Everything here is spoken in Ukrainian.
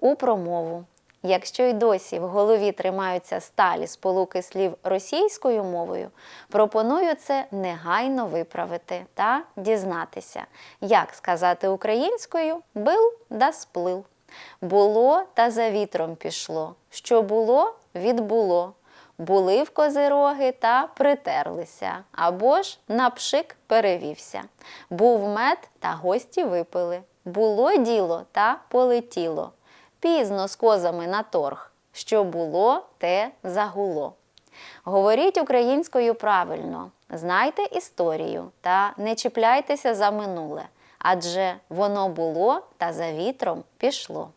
у промову. Якщо й досі в голові тримаються сталі сполуки слів російською мовою, пропоную це негайно виправити та дізнатися, як сказати українською бил да сплив. Було та за вітром пішло. Що було, відбуло. Були в козироги та притерлися, або ж на пшик перевівся. Був мед та гості випили. Було діло та полетіло. Пізно з козами на торг. Що було, те загуло. Говоріть українською правильно, знайте історію та не чіпляйтеся за минуле, адже воно було та за вітром пішло.